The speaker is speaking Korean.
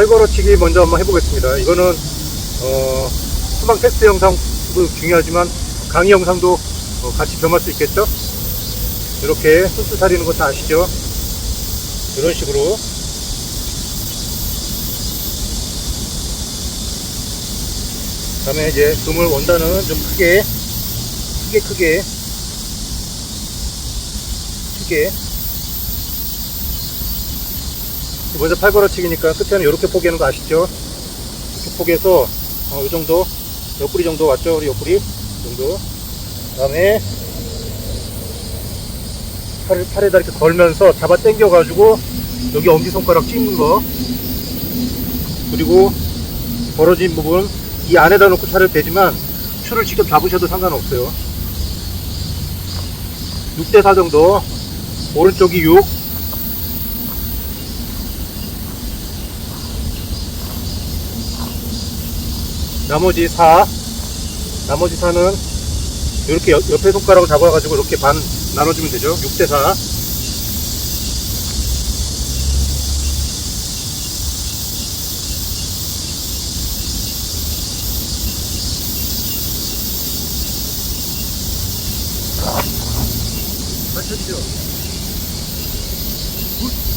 팔걸어치기 먼저 한번 해보겠습니다. 이거는 어, 수방 테스트 영상도 중요하지만 강의 영상도 어, 같이 겸할 수 있겠죠? 이렇게 쑥쑥 사리는 거 다 아시죠? 이런 식으로 다음에 이제 그물 원단은 좀 크게 크게 크게 크게 먼저 팔걸어치기니까 끝에는 이렇게 포개는 거 아시죠? 이렇게 포개서 어, 이 정도 옆구리 정도 왔죠? 우리 옆구리? 이 정도. 그 다음에 팔을, 팔에다 이렇게 걸면서 잡아 당겨 가지고 여기 엄지손가락 찍는 거. 그리고 벌어진 부분 이 안에다 놓고 차를 되지만 추를 직접 잡으셔도 상관없어요. 6대4 정도. 오른쪽이 6 나머지 4 나머지 4는 이렇게 옆- 옆에 손가락을 잡아가지고 이렇게 반 나눠주면 되죠 6대 4 맞춰지죠? 굿.